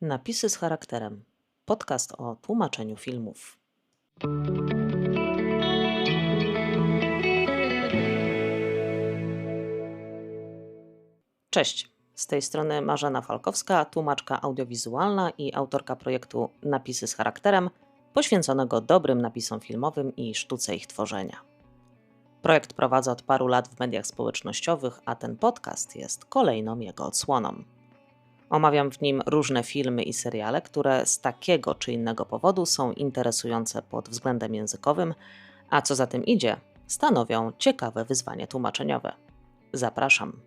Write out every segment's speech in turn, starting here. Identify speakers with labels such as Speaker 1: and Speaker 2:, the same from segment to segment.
Speaker 1: Napisy z charakterem. Podcast o tłumaczeniu filmów. Cześć. Z tej strony Marzena Falkowska, tłumaczka audiowizualna i autorka projektu Napisy z charakterem, poświęconego dobrym napisom filmowym i sztuce ich tworzenia. Projekt prowadzę od paru lat w mediach społecznościowych, a ten podcast jest kolejną jego odsłoną. Omawiam w nim różne filmy i seriale, które z takiego czy innego powodu są interesujące pod względem językowym, a co za tym idzie, stanowią ciekawe wyzwanie tłumaczeniowe. Zapraszam.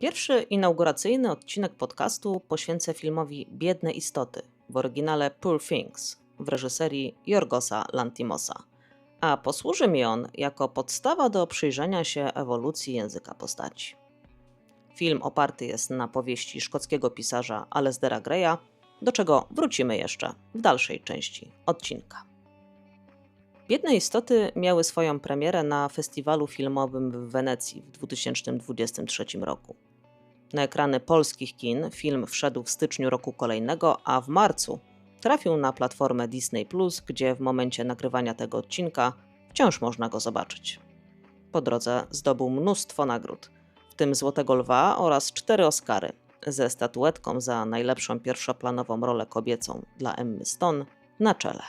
Speaker 1: Pierwszy inauguracyjny odcinek podcastu poświęcę filmowi Biedne Istoty, w oryginale Poor Things, w reżyserii Jorgosa Lantimosa, a posłuży mi on jako podstawa do przyjrzenia się ewolucji języka postaci. Film oparty jest na powieści szkockiego pisarza Alasdaira Greya, do czego wrócimy jeszcze w dalszej części odcinka. Biedne istoty miały swoją premierę na festiwalu filmowym w Wenecji w 2023 roku. Na ekrany polskich kin film wszedł w styczniu roku kolejnego, a w marcu trafił na platformę Disney, gdzie w momencie nagrywania tego odcinka wciąż można go zobaczyć. Po drodze zdobył mnóstwo nagród, w tym Złotego Lwa oraz cztery Oscary ze statuetką za najlepszą pierwszoplanową rolę kobiecą dla Emmy Stone na czele.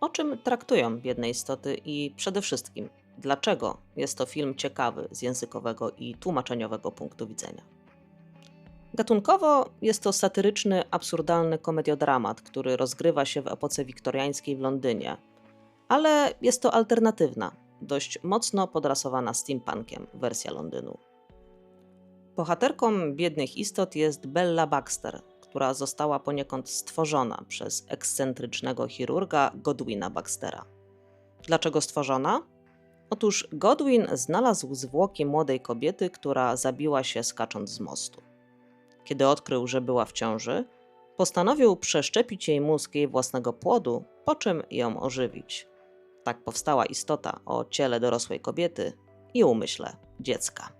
Speaker 1: O czym traktują biedne istoty i przede wszystkim dlaczego jest to film ciekawy z językowego i tłumaczeniowego punktu widzenia? Gatunkowo jest to satyryczny, absurdalny komediodramat, który rozgrywa się w epoce wiktoriańskiej w Londynie, ale jest to alternatywna, dość mocno podrasowana steampunkiem wersja Londynu. Bohaterką biednych istot jest Bella Baxter, która została poniekąd stworzona przez ekscentrycznego chirurga Godwina Baxtera. Dlaczego stworzona? Otóż Godwin znalazł zwłoki młodej kobiety, która zabiła się skacząc z mostu. Kiedy odkrył, że była w ciąży, postanowił przeszczepić jej mózg jej własnego płodu, po czym ją ożywić. Tak powstała istota o ciele dorosłej kobiety i umyśle dziecka.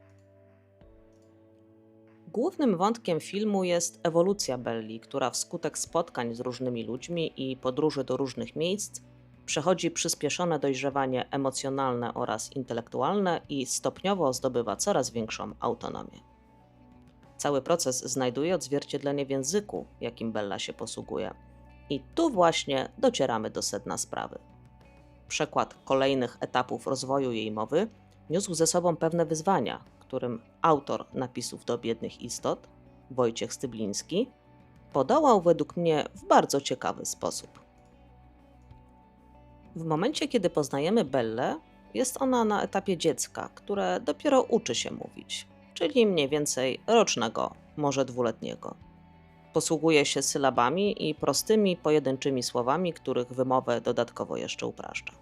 Speaker 1: Głównym wątkiem filmu jest ewolucja Belli, która wskutek spotkań z różnymi ludźmi i podróży do różnych miejsc przechodzi przyspieszone dojrzewanie emocjonalne oraz intelektualne i stopniowo zdobywa coraz większą autonomię. Cały proces znajduje odzwierciedlenie w języku, jakim Bella się posługuje. I tu właśnie docieramy do sedna sprawy. Przekład kolejnych etapów rozwoju jej mowy niósł ze sobą pewne wyzwania, którym autor napisów do biednych istot, Wojciech Stybliński, podołał według mnie w bardzo ciekawy sposób. W momencie, kiedy poznajemy Bellę, jest ona na etapie dziecka, które dopiero uczy się mówić, czyli mniej więcej rocznego, może dwuletniego. Posługuje się sylabami i prostymi, pojedynczymi słowami, których wymowę dodatkowo jeszcze upraszcza.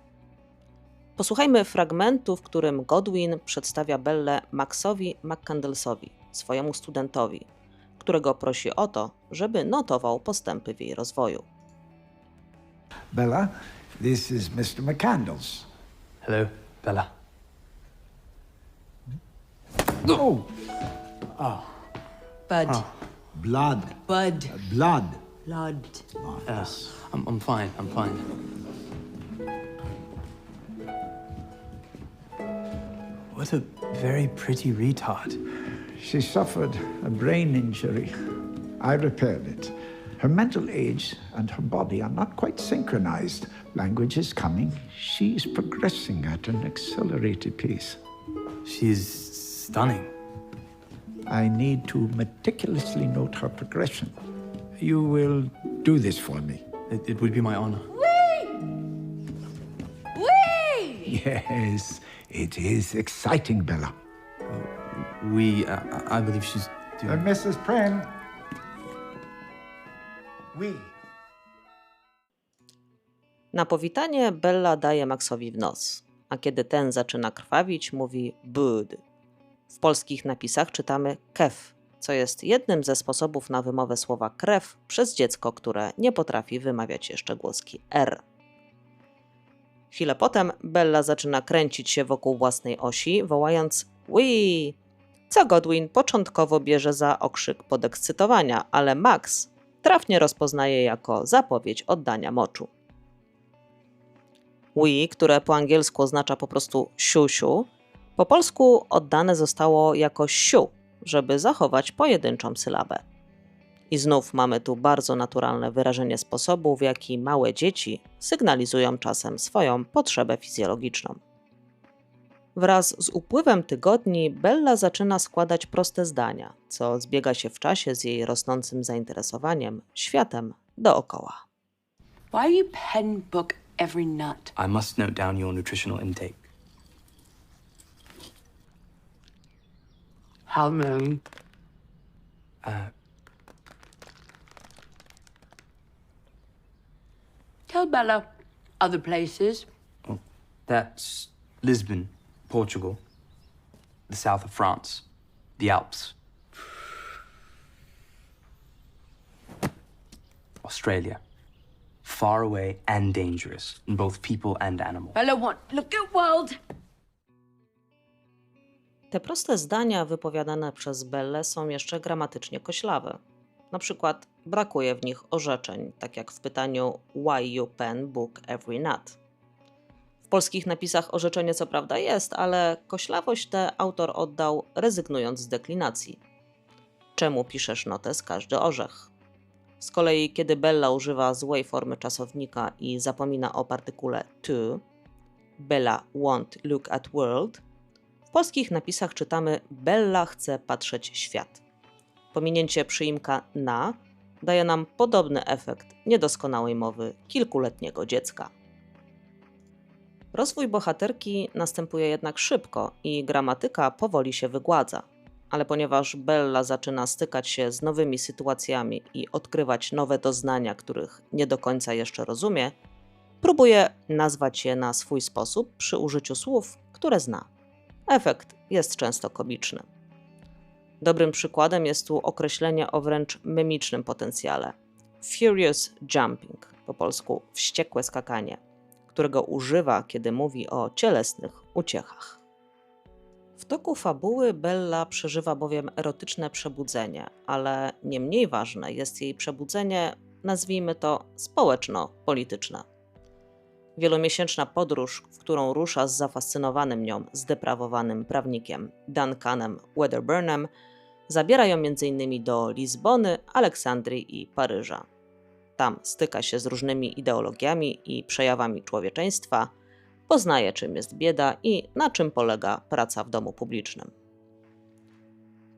Speaker 1: Posłuchajmy fragmentu, w którym Godwin przedstawia Bellę Maxowi McCandlesowi, swojemu studentowi, którego prosi o to, żeby notował postępy w jej rozwoju.
Speaker 2: Bella, this is Mr. McCandles.
Speaker 3: Hello, Bella.
Speaker 2: Oh,
Speaker 4: Bud.
Speaker 2: Blood.
Speaker 4: Bud.
Speaker 2: Uh, blood.
Speaker 4: Blood.
Speaker 3: Yes, I'm, I'm fine. I'm fine. What a very pretty retard.
Speaker 2: She suffered a brain injury. I repaired it. Her mental age and her body are not quite synchronized. Language is coming. She's progressing at an accelerated pace.
Speaker 3: She's stunning.
Speaker 2: I need to meticulously note her progression. You will do this for me.
Speaker 3: It, it would be my honor.
Speaker 4: Whee!
Speaker 2: Yes, it is exciting, Bella.
Speaker 3: We, uh, I believe she's
Speaker 2: Uh,
Speaker 3: doing.
Speaker 2: Mrs. Pren. We.
Speaker 1: Na powitanie Bella daje Maxowi w nos, a kiedy ten zaczyna krwawić, mówi bud. W polskich napisach czytamy kef, co jest jednym ze sposobów na wymowę słowa krew przez dziecko, które nie potrafi wymawiać jeszcze głoski R. Chwilę potem Bella zaczyna kręcić się wokół własnej osi, wołając Wii, co Godwin początkowo bierze za okrzyk podekscytowania, ale Max trafnie rozpoznaje jako zapowiedź oddania moczu. We, które po angielsku oznacza po prostu siusiu, po polsku oddane zostało jako siu, żeby zachować pojedynczą sylabę. I znów mamy tu bardzo naturalne wyrażenie sposobu, w jaki małe dzieci sygnalizują czasem swoją potrzebę fizjologiczną. Wraz z upływem tygodni Bella zaczyna składać proste zdania, co zbiega się w czasie z jej rosnącym zainteresowaniem światem dookoła.
Speaker 4: Why do you pen book every nut?
Speaker 3: I must note down your nutritional intake.
Speaker 4: How many?
Speaker 3: Uh,
Speaker 4: Tell Bella other places.
Speaker 3: that's Lisbon, Portugal, the south of France, the Alps, Australia. Far away and dangerous in both people and animals.
Speaker 4: Bella want look at world.
Speaker 1: Te proste zdania wypowiadane przez Belle są jeszcze gramatycznie koślawe. Na przykład brakuje w nich orzeczeń, tak jak w pytaniu Why you pen book every nut. W polskich napisach orzeczenie co prawda jest, ale koślawość tę autor oddał rezygnując z deklinacji. Czemu piszesz notę z każdy orzech? Z kolei, kiedy Bella używa złej formy czasownika i zapomina o partykule to, Bella won't look at world, polskich napisach czytamy Bella chce patrzeć świat. Pominięcie przyimka na daje nam podobny efekt niedoskonałej mowy kilkuletniego dziecka. Rozwój bohaterki następuje jednak szybko i gramatyka powoli się wygładza. Ale ponieważ Bella zaczyna stykać się z nowymi sytuacjami i odkrywać nowe doznania, których nie do końca jeszcze rozumie, próbuje nazwać je na swój sposób przy użyciu słów, które zna. Efekt jest często komiczny. Dobrym przykładem jest tu określenie o wręcz memicznym potencjale furious jumping, po polsku wściekłe skakanie, którego używa, kiedy mówi o cielesnych uciechach. W toku fabuły Bella przeżywa bowiem erotyczne przebudzenie, ale nie mniej ważne jest jej przebudzenie, nazwijmy to społeczno-polityczne. Wielomiesięczna podróż, w którą rusza z zafascynowanym nią zdeprawowanym prawnikiem Duncanem Wedderburnem, zabiera ją m.in. do Lizbony, Aleksandrii i Paryża. Tam styka się z różnymi ideologiami i przejawami człowieczeństwa, poznaje czym jest bieda i na czym polega praca w domu publicznym.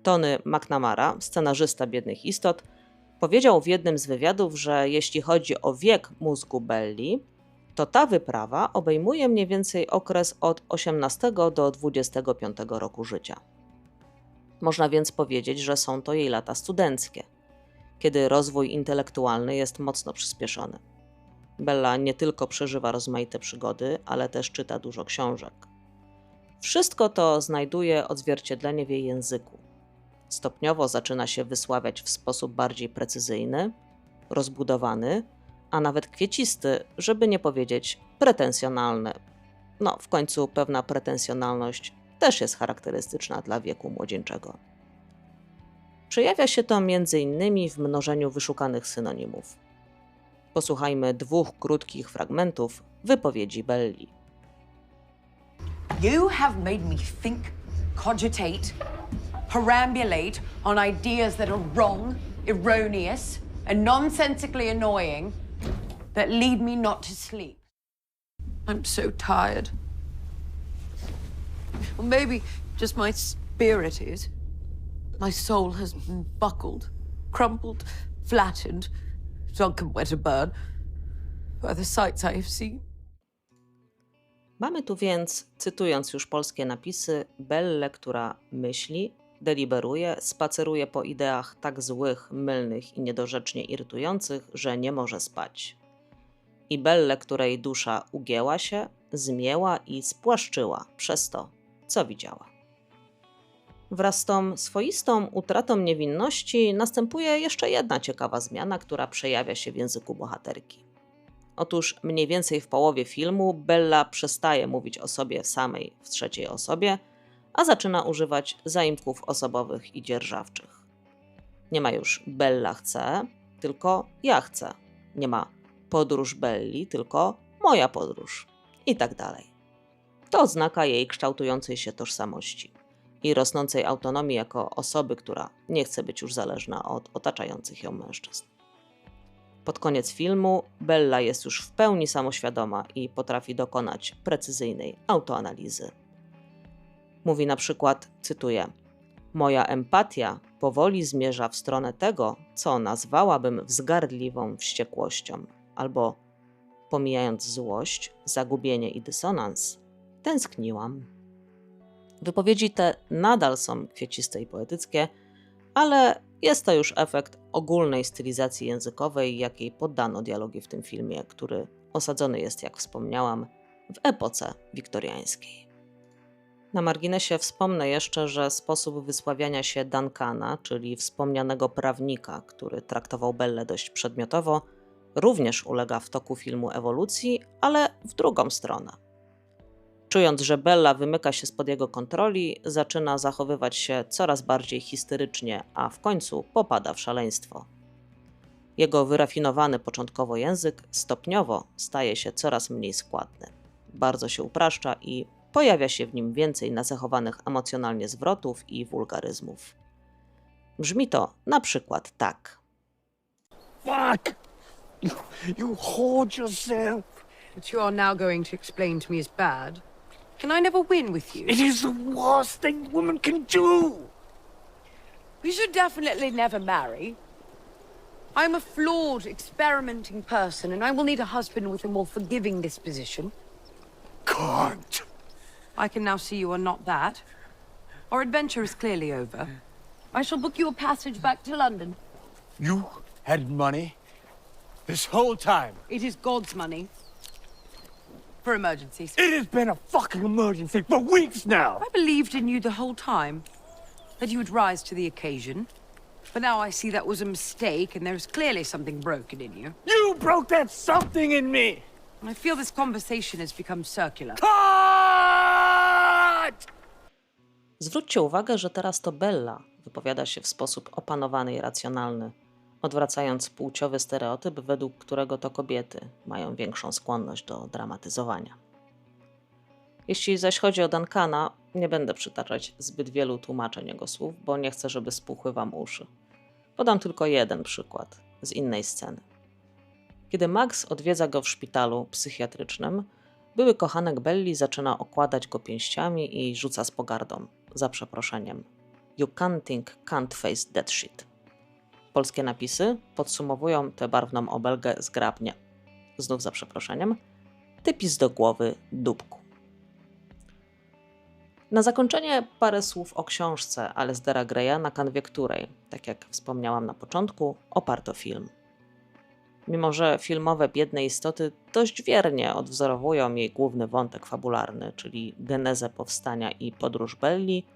Speaker 1: Tony McNamara, scenarzysta Biednych Istot, powiedział w jednym z wywiadów, że jeśli chodzi o wiek mózgu Belli, to ta wyprawa obejmuje mniej więcej okres od 18 do 25 roku życia. Można więc powiedzieć, że są to jej lata studenckie, kiedy rozwój intelektualny jest mocno przyspieszony. Bella nie tylko przeżywa rozmaite przygody, ale też czyta dużo książek. Wszystko to znajduje odzwierciedlenie w jej języku. Stopniowo zaczyna się wysławiać w sposób bardziej precyzyjny, rozbudowany, a nawet kwiecisty, żeby nie powiedzieć pretensjonalny. No, w końcu pewna pretensjonalność też jest charakterystyczna dla wieku młodzieńczego. Przejawia się to m.in. w mnożeniu wyszukanych synonimów. Posłuchajmy dwóch krótkich fragmentów wypowiedzi Belli.
Speaker 4: You have made me think, cogitate, perambulate on ideas that are wrong, erroneous, and nonsensically annoying that lead me not to sleep. I'm so tired. Well, maybe just my spirit is. My soul has been buckled, crumpled, flattened, drunk and wet a burn by the sights I have seen.
Speaker 1: Mamy tu więc, cytując już polskie napisy, Bellę, która myśli, deliberuje, spaceruje po ideach tak złych, mylnych i niedorzecznie irytujących, że nie może spać. I Bellę, której dusza ugięła się, zmięła i spłaszczyła przez to, co widziała. Wraz z tą swoistą utratą niewinności następuje jeszcze jedna ciekawa zmiana, która przejawia się w języku bohaterki. Otóż mniej więcej w połowie filmu Bella przestaje mówić o sobie samej w trzeciej osobie, a zaczyna używać zaimków osobowych i dzierżawczych. Nie ma już Bella chce, tylko ja chcę. Nie ma podróż Belli, tylko moja podróż. I tak dalej. To oznaka jej kształtującej się tożsamości i rosnącej autonomii jako osoby, która nie chce być już zależna od otaczających ją mężczyzn. Pod koniec filmu Bella jest już w pełni samoświadoma i potrafi dokonać precyzyjnej autoanalizy. Mówi na przykład, cytuję: Moja empatia powoli zmierza w stronę tego, co nazwałabym wzgardliwą wściekłością, albo pomijając złość, zagubienie i dysonans, tęskniłam. Wypowiedzi te nadal są kwieciste i poetyckie, ale jest to już efekt ogólnej stylizacji językowej, jakiej poddano dialogi w tym filmie, który osadzony jest, jak wspomniałam, w epoce wiktoriańskiej. Na marginesie wspomnę jeszcze, że sposób wysławiania się Duncana, czyli wspomnianego prawnika, który traktował Bellę dość przedmiotowo, również ulega w toku filmu ewolucji, ale w drugą stronę. Czując, że Bella wymyka się spod jego kontroli, zaczyna zachowywać się coraz bardziej histerycznie, a w końcu popada w szaleństwo. Jego wyrafinowany początkowo język stopniowo staje się coraz mniej składny. Bardzo się upraszcza i pojawia się w nim więcej nacechowanych emocjonalnie zwrotów i wulgaryzmów. Brzmi to na przykład tak.
Speaker 5: Fuck! You, you hold yourself.
Speaker 4: What you are now going to explain to me is bad. Can I never win with you?
Speaker 5: It is the worst thing woman can do.
Speaker 4: We should definitely never marry. I'm a flawed, experimenting person, and I will need a husband with a more forgiving disposition.
Speaker 5: Can't.
Speaker 4: I can now see you are not that. Our adventure is clearly over. I shall book you a passage back to London.
Speaker 5: You had money this whole time.
Speaker 4: It is God's money. For emergencies.
Speaker 5: It has been a fucking emergency for weeks now.
Speaker 4: I believed in you the whole time. That you would rise to the occasion. But now I see that was a mistake, and there's clearly something broken in you.
Speaker 5: You broke that something in me.
Speaker 4: I feel this conversation has become circular.
Speaker 5: Cut!
Speaker 1: Zwróćcie uwagę, że teraz to Bella wypowiada się w sposób opanowany i racjonalny, odwracając płciowy stereotyp, według którego to kobiety mają większą skłonność do dramatyzowania. Jeśli zaś chodzi o Duncana, nie będę przytaczać zbyt wielu tłumaczeń jego słów, bo nie chcę, żeby spuchły wam uszy. Podam tylko jeden przykład z innej sceny. Kiedy Max odwiedza go w szpitalu psychiatrycznym, były kochanek Belli zaczyna okładać go pięściami i rzuca z pogardą, za przeproszeniem. You can't think, can't face that shit. Polskie napisy podsumowują tę barwną obelgę zgrabnie. Znów za przeproszeniem. Typis do głowy dupku. Na zakończenie parę słów o książce Alasdaira Greya, na kanwie której, tak jak wspomniałam na początku, oparto film. Mimo, że filmowe Biedne Istoty dość wiernie odwzorowują jej główny wątek fabularny, czyli genezę powstania i podróż Belli,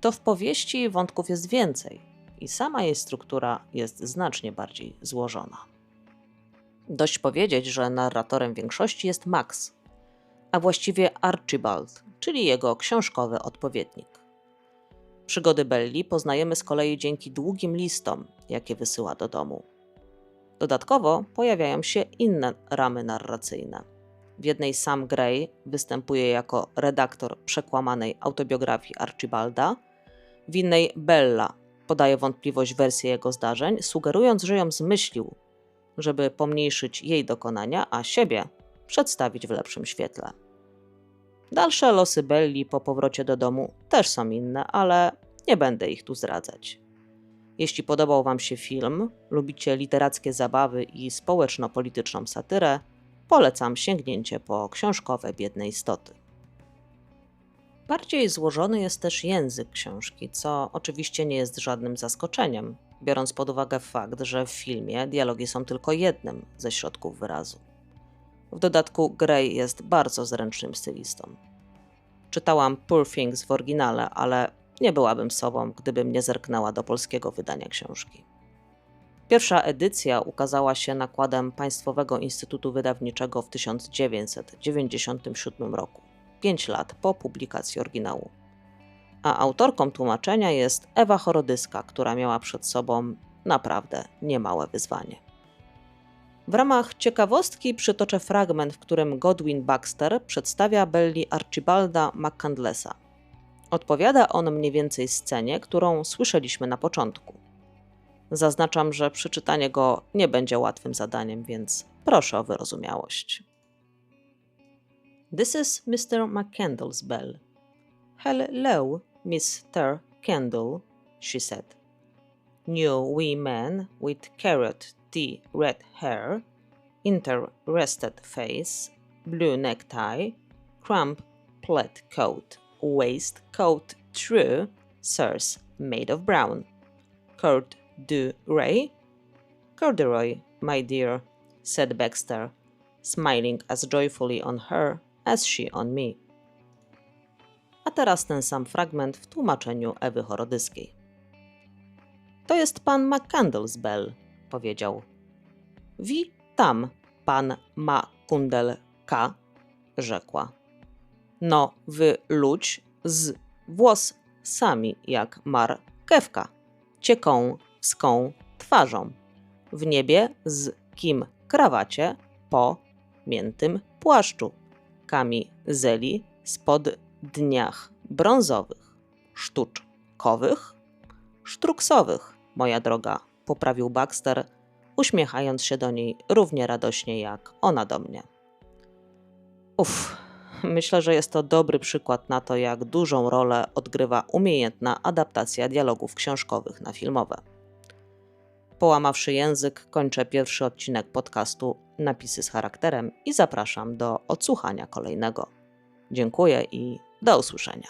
Speaker 1: to w powieści wątków jest więcej i sama jej struktura jest znacznie bardziej złożona. Dość powiedzieć, że narratorem większości jest Max, a właściwie Archibald, czyli jego książkowy odpowiednik. Przygody Belli poznajemy z kolei dzięki długim listom, jakie wysyła do domu. Dodatkowo pojawiają się inne ramy narracyjne. W jednej Sam Gray występuje jako redaktor przekłamanej autobiografii Archibalda, w innej Bella podaje wątpliwość wersję jego zdarzeń, sugerując, że ją zmyślił, żeby pomniejszyć jej dokonania, a siebie przedstawić w lepszym świetle. Dalsze losy Belli po powrocie do domu też są inne, ale nie będę ich tu zdradzać. Jeśli podobał Wam się film, lubicie literackie zabawy i społeczno-polityczną satyrę, polecam sięgnięcie po książkowe Biedne Istoty. Bardziej złożony jest też język książki, co oczywiście nie jest żadnym zaskoczeniem, biorąc pod uwagę fakt, że w filmie dialogi są tylko jednym ze środków wyrazu. W dodatku Gray jest bardzo zręcznym stylistą. Czytałam Poor Things w oryginale, ale nie byłabym sobą, gdybym nie zerknęła do polskiego wydania książki. Pierwsza edycja ukazała się nakładem Państwowego Instytutu Wydawniczego w 1997 roku, pięć lat po publikacji oryginału. A autorką tłumaczenia jest Ewa Chorodyska, która miała przed sobą naprawdę niemałe wyzwanie. W ramach ciekawostki przytoczę fragment, w którym Godwin Baxter przedstawia Belli Archibalda McCandlessa. Odpowiada on mniej więcej scenie, którą słyszeliśmy na początku. Zaznaczam, że przeczytanie go nie będzie łatwym zadaniem, więc proszę o wyrozumiałość. This is Mr. McCandle's bell. Hello, Mr. Candle, she said. New wee man with carrot tea red hair, interested face, blue necktie, crump plaid coat, waistcoat true, sirs, made of brown. Cord du ray? Corduroy, my dear, said Baxter, smiling as joyfully on her as she on me. A teraz ten sam fragment w tłumaczeniu Ewy Chorodyskiej. To jest pan McCandles Bell, powiedział. Wi tam, pan ma kundel K, rzekła. No, wy ludź z włos sami jak mar kewka, cieką ską twarzą. W niebie z kim krawacie po miętym płaszczu, kami zeli spod dniach brązowych, sztuczkowych, sztruksowych, moja droga, poprawił Baxter, uśmiechając się do niej równie radośnie jak ona do mnie. Uff, myślę, że jest to dobry przykład na to, jak dużą rolę odgrywa umiejętna adaptacja dialogów książkowych na filmowe połamawszy język, kończę pierwszy odcinek podcastu Napisy z charakterem i zapraszam do odsłuchania kolejnego. Dziękuję i do usłyszenia.